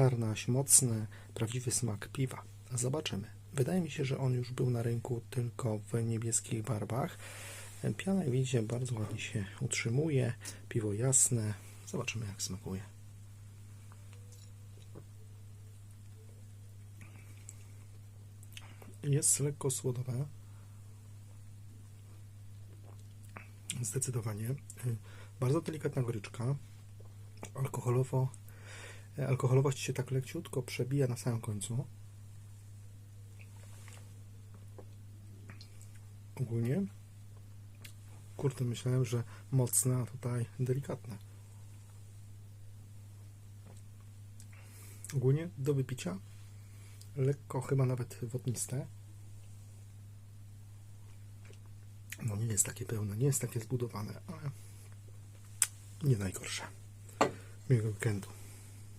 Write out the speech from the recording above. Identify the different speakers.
Speaker 1: harnaś, mocny, prawdziwy smak piwa. Zobaczymy. Wydaje mi się, że on już był na rynku tylko w niebieskich barwach. Piana, jak widzicie, bardzo ładnie się utrzymuje. Piwo jasne. Zobaczymy, jak smakuje. Jest lekko słodowe. Zdecydowanie. Bardzo delikatna goryczka. Alkoholowo, alkoholowość się tak leciutko przebija na samym końcu. Ogólnie. Kurde, myślałem, że mocne, a tutaj delikatne. Ogólnie do wypicia. Lekko, chyba nawet wodniste. No nie jest takie pełne, nie jest takie zbudowane, ale nie najgorsze. Miłego weekendu.